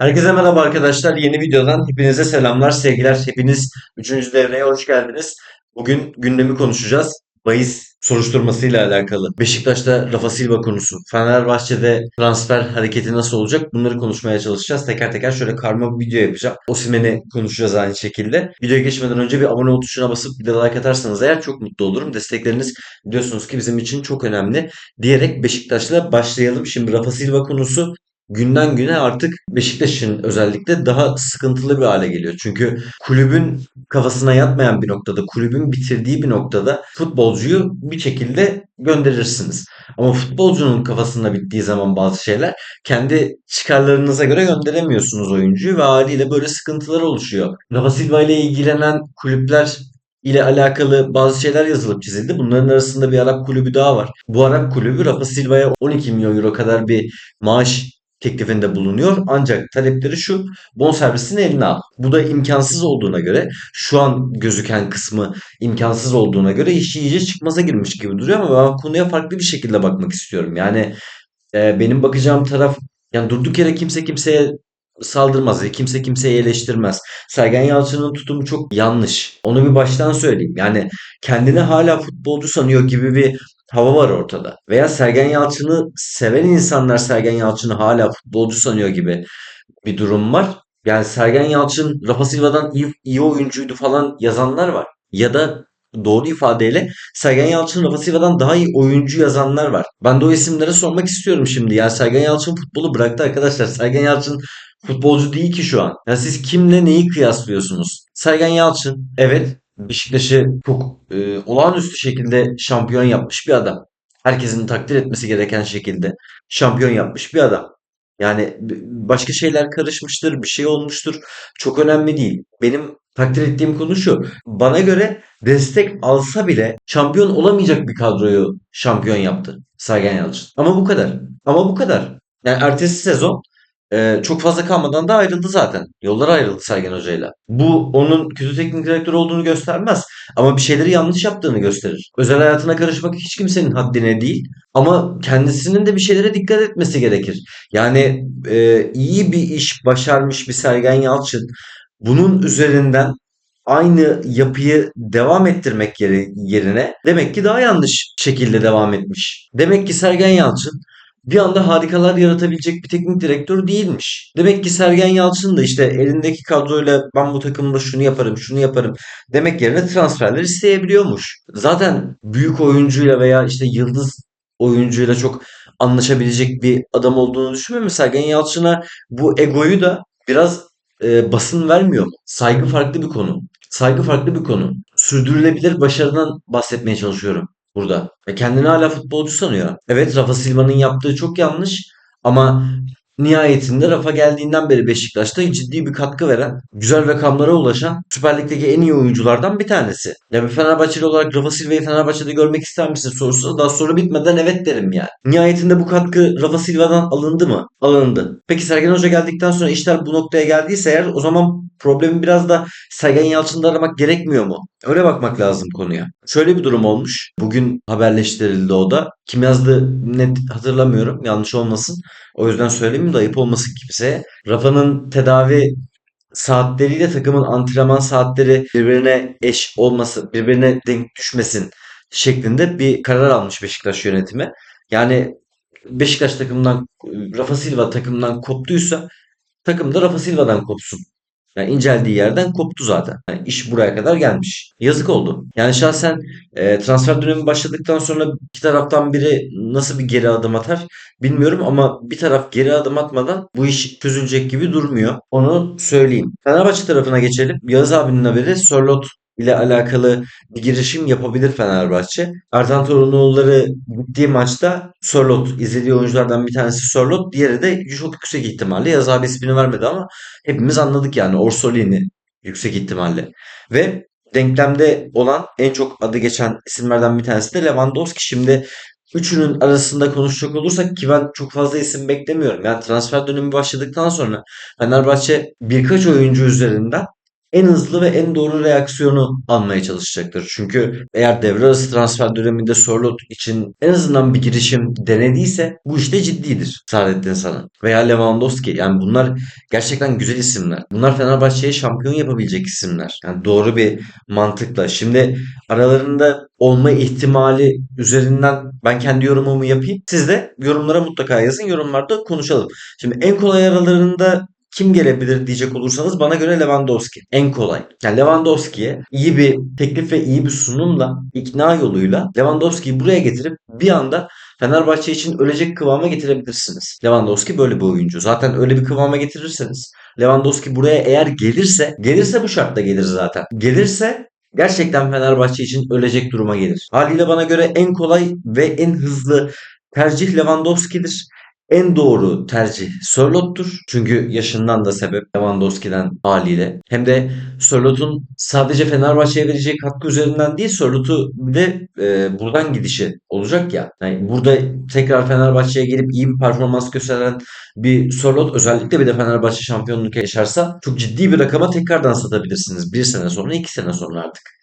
Herkese merhaba arkadaşlar. Yeni videodan hepinize selamlar, sevgiler. Hepiniz 3. devreye hoş geldiniz. Bugün gündemi konuşacağız. Bahis soruşturmasıyla alakalı. Beşiktaş'ta Rafa Silva konusu. Fenerbahçe'de transfer hareketi nasıl olacak? Bunları konuşmaya çalışacağız. Teker teker şöyle karma bir video yapacağım. Osimhen'i konuşacağız aynı şekilde. Videoya geçmeden önce bir abone ol tuşuna basıp bir de like atarsanız eğer çok mutlu olurum. Destekleriniz biliyorsunuz ki bizim için çok önemli. Diyerek Beşiktaş'la başlayalım. Şimdi Rafa Silva konusu günden güne artık Beşiktaş'ın özellikle daha sıkıntılı bir hale geliyor. Çünkü kulübün kafasına yatmayan bir noktada, kulübün bitirdiği bir noktada futbolcuyu bir şekilde gönderirsiniz. Ama futbolcunun kafasında bittiği zaman bazı şeyler kendi çıkarlarınıza göre gönderemiyorsunuz oyuncuyu ve haliyle böyle sıkıntılar oluşuyor. Rafa Silva ile ilgilenen kulüpler ile alakalı bazı şeyler yazılıp çizildi. Bunların arasında bir Arap kulübü daha var. Bu Arap kulübü Rafa Silva'ya 12 milyon euro kadar bir maaş teklifinde bulunuyor. Ancak talepleri şu bonservisini eline al. Bu da imkansız olduğuna göre şu an gözüken kısmı imkansız olduğuna göre iş iyice çıkmaza girmiş gibi duruyor ama ben konuya farklı bir şekilde bakmak istiyorum. Yani e, benim bakacağım taraf yani durduk yere kimse kimseye saldırmaz. ve Kimse kimseyi eleştirmez. Sergen Yalçın'ın tutumu çok yanlış. Onu bir baştan söyleyeyim. Yani kendini hala futbolcu sanıyor gibi bir hava var ortada. Veya Sergen Yalçın'ı seven insanlar Sergen Yalçın'ı hala futbolcu sanıyor gibi bir durum var. Yani Sergen Yalçın Rafa Silva'dan iyi, iyi oyuncuydu falan yazanlar var. Ya da doğru ifadeyle Sergen Yalçın Rafa Silva'dan daha iyi oyuncu yazanlar var. Ben de o isimlere sormak istiyorum şimdi. Yani Sergen Yalçın futbolu bıraktı arkadaşlar. Sergen Yalçın futbolcu değil ki şu an. Ya siz kimle neyi kıyaslıyorsunuz? Sergen Yalçın evet Beşiktaş'ı çok e, olağanüstü şekilde şampiyon yapmış bir adam. Herkesin takdir etmesi gereken şekilde şampiyon yapmış bir adam. Yani başka şeyler karışmıştır, bir şey olmuştur. Çok önemli değil. Benim takdir ettiğim konu şu. Bana göre destek alsa bile şampiyon olamayacak bir kadroyu şampiyon yaptı Sergen Yalçın. Ama bu kadar. Ama bu kadar. Yani ertesi sezon ee, çok fazla kalmadan da ayrıldı zaten. Yollar ayrıldı Sergen Hoca'yla. Bu onun kötü teknik direktör olduğunu göstermez. Ama bir şeyleri yanlış yaptığını gösterir. Özel hayatına karışmak hiç kimsenin haddine değil. Ama kendisinin de bir şeylere dikkat etmesi gerekir. Yani e, iyi bir iş başarmış bir Sergen Yalçın bunun üzerinden aynı yapıyı devam ettirmek yerine demek ki daha yanlış şekilde devam etmiş. Demek ki Sergen Yalçın bir anda harikalar yaratabilecek bir teknik direktör değilmiş. Demek ki Sergen Yalçın da işte elindeki kadroyla ben bu takımda şunu yaparım, şunu yaparım demek yerine transferler isteyebiliyormuş. Zaten büyük oyuncuyla veya işte yıldız oyuncuyla çok anlaşabilecek bir adam olduğunu düşünmüyorum. Sergen Yalçın'a bu egoyu da biraz e, basın vermiyor mu? Saygı farklı bir konu. Saygı farklı bir konu. Sürdürülebilir başarıdan bahsetmeye çalışıyorum burada. Ve kendini hala futbolcu sanıyor. Evet Rafa Silva'nın yaptığı çok yanlış ama nihayetinde Rafa geldiğinden beri Beşiktaş'ta ciddi bir katkı veren, güzel rakamlara ulaşan Süper Lig'deki en iyi oyunculardan bir tanesi. Ya bir Fenerbahçeli olarak Rafa Silva'yı Fenerbahçe'de görmek ister misin sorusu daha soru bitmeden evet derim yani. Nihayetinde bu katkı Rafa Silva'dan alındı mı? Alındı. Peki Sergen Hoca geldikten sonra işler bu noktaya geldiyse eğer o zaman problemi biraz da Sergen Yalçın'da aramak gerekmiyor mu? Öyle bakmak lazım konuya. Şöyle bir durum olmuş. Bugün haberleştirildi o da. Kim yazdı net hatırlamıyorum. Yanlış olmasın. O yüzden söyleyeyim de ayıp olmasın kimseye. Rafa'nın tedavi saatleriyle takımın antrenman saatleri birbirine eş olması, birbirine denk düşmesin şeklinde bir karar almış Beşiktaş yönetimi. Yani Beşiktaş takımından Rafa Silva takımdan koptuysa takım da Rafa Silva'dan kopsun. Yani inceldiği yerden koptu zaten. Yani iş buraya kadar gelmiş. Yazık oldu. Yani şahsen e, transfer dönemi başladıktan sonra iki taraftan biri nasıl bir geri adım atar bilmiyorum ama bir taraf geri adım atmadan bu iş çözülecek gibi durmuyor. Onu söyleyeyim. Fenerbahçe tarafına geçelim. Yağız abinin haberi Sörlot ile alakalı bir girişim yapabilir Fenerbahçe. Ertan Torunoğulları gittiği maçta Sörlot izlediği oyunculardan bir tanesi Sörlot, diğeri de çok yüksek ihtimalle Yaz abi ismini vermedi ama hepimiz anladık yani Orsolini yüksek ihtimalle. Ve denklemde olan en çok adı geçen isimlerden bir tanesi de Lewandowski. Şimdi üçünün arasında konuşacak olursak ki ben çok fazla isim beklemiyorum. Yani transfer dönemi başladıktan sonra Fenerbahçe birkaç oyuncu üzerinden en hızlı ve en doğru reaksiyonu almaya çalışacaktır. Çünkü eğer devre arası transfer döneminde Sörloth için en azından bir girişim denediyse bu işte ciddidir Saadettin Saran. Veya Lewandowski yani bunlar gerçekten güzel isimler. Bunlar Fenerbahçe'ye şampiyon yapabilecek isimler. Yani doğru bir mantıkla. Şimdi aralarında olma ihtimali üzerinden ben kendi yorumumu yapayım. Siz de yorumlara mutlaka yazın. Yorumlarda konuşalım. Şimdi en kolay aralarında kim gelebilir diyecek olursanız bana göre Lewandowski. En kolay. Yani Lewandowski'ye iyi bir teklif ve iyi bir sunumla, ikna yoluyla Lewandowski'yi buraya getirip bir anda Fenerbahçe için ölecek kıvama getirebilirsiniz. Lewandowski böyle bir oyuncu. Zaten öyle bir kıvama getirirseniz Lewandowski buraya eğer gelirse, gelirse bu şartta gelir zaten. Gelirse gerçekten Fenerbahçe için ölecek duruma gelir. Haliyle bana göre en kolay ve en hızlı tercih Lewandowski'dir. En doğru tercih Sörloth'tur. Çünkü yaşından da sebep Lewandowski'den haliyle. Hem de Sörloth'un sadece Fenerbahçe'ye vereceği katkı üzerinden değil Sörloth'u bir de e, buradan gidişi olacak ya. Yani burada tekrar Fenerbahçe'ye gelip iyi bir performans gösteren bir Sörloth özellikle bir de Fenerbahçe şampiyonluk yaşarsa çok ciddi bir rakama tekrardan satabilirsiniz. Bir sene sonra iki sene sonra artık.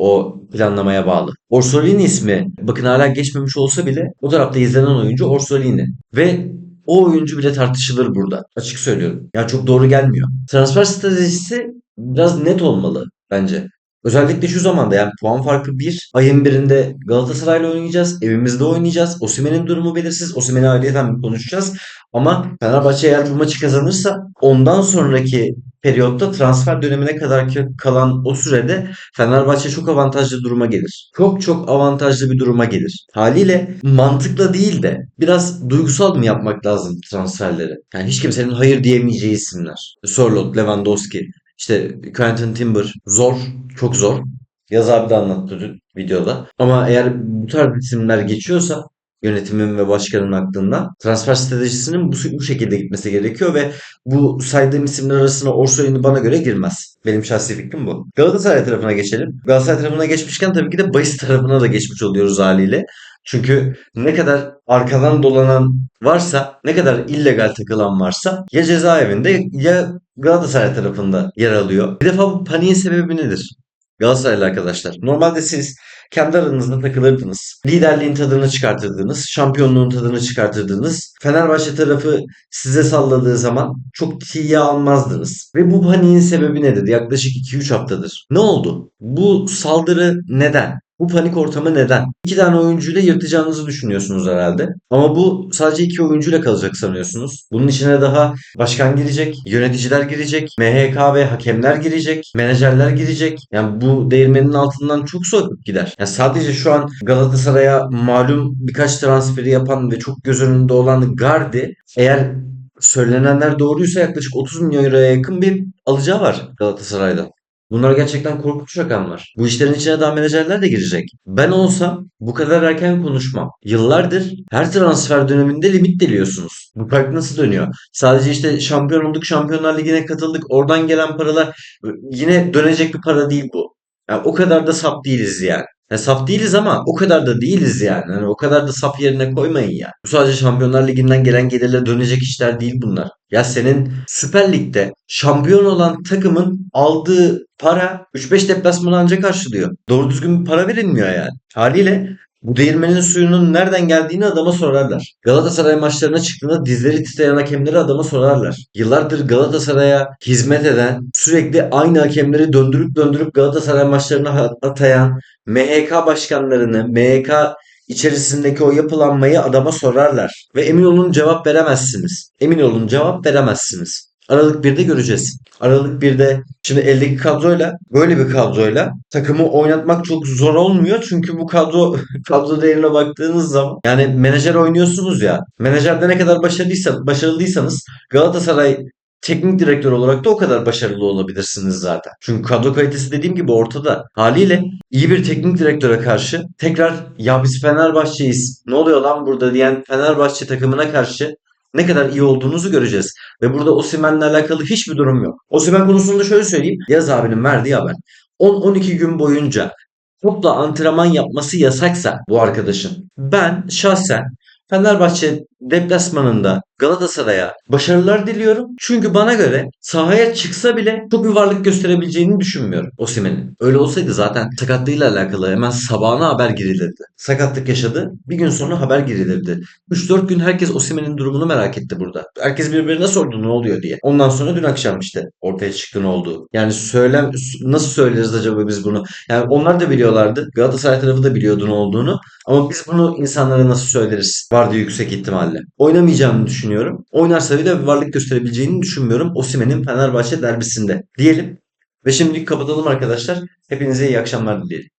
O planlamaya bağlı. Orsolini ismi bakın hala geçmemiş olsa bile o tarafta izlenen oyuncu Orsolini. Ve o oyuncu bile tartışılır burada. Açık söylüyorum. Yani çok doğru gelmiyor. Transfer stratejisi biraz net olmalı bence. Özellikle şu zamanda yani puan farkı 1. Ayın birinde Galatasaray'la oynayacağız. Evimizde oynayacağız. Osimhen'in durumu belirsiz. Osimhen'i ayrıyeten konuşacağız. Ama Fenerbahçe eğer bu maçı kazanırsa ondan sonraki periyotta transfer dönemine kadar kalan o sürede Fenerbahçe çok avantajlı duruma gelir. Çok çok avantajlı bir duruma gelir. Haliyle mantıkla değil de biraz duygusal mı yapmak lazım transferleri? Yani hiç kimsenin hayır diyemeyeceği isimler. Sorloth, Lewandowski, işte Quentin Timber zor, çok zor. Yaz abi de anlattı dün videoda. Ama eğer bu tarz isimler geçiyorsa yönetimin ve başkanın aklından transfer stratejisinin bu, bu şekilde gitmesi gerekiyor ve bu saydığım isimler arasına Orsolini bana göre girmez. Benim şahsi fikrim bu. Galatasaray tarafına geçelim. Galatasaray tarafına geçmişken tabii ki de bahis tarafına da geçmiş oluyoruz haliyle. Çünkü ne kadar arkadan dolanan varsa, ne kadar illegal takılan varsa ya cezaevinde ya Galatasaray tarafında yer alıyor. Bir defa bu paniğin sebebi nedir? Galatasaraylı arkadaşlar. Normalde siz kendi aranızda takılırdınız. Liderliğin tadını çıkartırdınız. Şampiyonluğun tadını çıkartırdınız. Fenerbahçe tarafı size salladığı zaman çok tiye almazdınız. Ve bu paniğin sebebi nedir? Yaklaşık 2-3 haftadır. Ne oldu? Bu saldırı neden? Bu panik ortamı neden? İki tane oyuncuyla yırtacağınızı düşünüyorsunuz herhalde. Ama bu sadece iki oyuncuyla kalacak sanıyorsunuz. Bunun içine daha başkan girecek, yöneticiler girecek, MHK ve hakemler girecek, menajerler girecek. Yani bu değirmenin altından çok soğuk gider. Yani sadece şu an Galatasaray'a malum birkaç transferi yapan ve çok göz önünde olan Gardi eğer söylenenler doğruysa yaklaşık 30 milyon euroya yakın bir alacağı var Galatasaray'dan. Bunlar gerçekten korkunç rakamlar. Bu işlerin içine daha menajerler de girecek. Ben olsam bu kadar erken konuşmam. Yıllardır her transfer döneminde limit deliyorsunuz. Bu fark nasıl dönüyor? Sadece işte şampiyon olduk, Şampiyonlar Ligi'ne katıldık. Oradan gelen paralar yine dönecek bir para değil bu. Yani o kadar da sap değiliz yani. Yani saf değiliz ama o kadar da değiliz yani. yani. O kadar da saf yerine koymayın ya. Bu sadece Şampiyonlar Ligi'nden gelen gelirle dönecek işler değil bunlar. Ya senin Süper Lig'de şampiyon olan takımın aldığı para 3-5 deplasmanı ancak karşılıyor. Doğru düzgün bir para verilmiyor yani. Haliyle bu değirmenin suyunun nereden geldiğini adama sorarlar. Galatasaray maçlarına çıktığında dizleri titreyen hakemleri adama sorarlar. Yıllardır Galatasaray'a hizmet eden, sürekli aynı hakemleri döndürüp döndürüp Galatasaray maçlarına atayan MHK başkanlarını, MHK içerisindeki o yapılanmayı adama sorarlar. Ve emin olun cevap veremezsiniz. Emin olun cevap veremezsiniz. Aralık 1'de göreceğiz. Aralık 1'de şimdi eldeki kadroyla böyle bir kadroyla takımı oynatmak çok zor olmuyor. Çünkü bu kadro kadro değerine baktığınız zaman yani menajer oynuyorsunuz ya. Menajerde ne kadar başarılıysa, başarılıysanız Galatasaray teknik direktör olarak da o kadar başarılı olabilirsiniz zaten. Çünkü kadro kalitesi dediğim gibi ortada. Haliyle iyi bir teknik direktöre karşı tekrar ya biz Fenerbahçe'yiz ne oluyor lan burada diyen Fenerbahçe takımına karşı ne kadar iyi olduğunuzu göreceğiz. Ve burada Osimhen'le alakalı hiçbir durum yok. Osimhen konusunda şöyle söyleyeyim. Yaz abinin verdiği haber. 10-12 gün boyunca topla antrenman yapması yasaksa bu arkadaşın ben şahsen Fenerbahçe deplasmanında Galatasaray'a başarılar diliyorum. Çünkü bana göre sahaya çıksa bile çok bir varlık gösterebileceğini düşünmüyorum Osimhen'in. Öyle olsaydı zaten sakatlığıyla alakalı hemen sabahına haber girilirdi. Sakatlık yaşadı. Bir gün sonra haber girilirdi. 3-4 gün herkes Osimhen'in durumunu merak etti burada. Herkes birbirine sordu ne oluyor diye. Ondan sonra dün akşam işte ortaya çıktı ne olduğu. Yani söylem nasıl söyleriz acaba biz bunu? Yani onlar da biliyorlardı. Galatasaray tarafı da biliyordu ne olduğunu. Ama biz bunu insanlara nasıl söyleriz? Vardı yüksek ihtimalle. Oynamayacağını düşünüyorum. Oynarsa bile bir varlık gösterebileceğini düşünmüyorum. Osimhen'in Fenerbahçe derbisinde. Diyelim. Ve şimdilik kapatalım arkadaşlar. Hepinize iyi akşamlar dileyelim.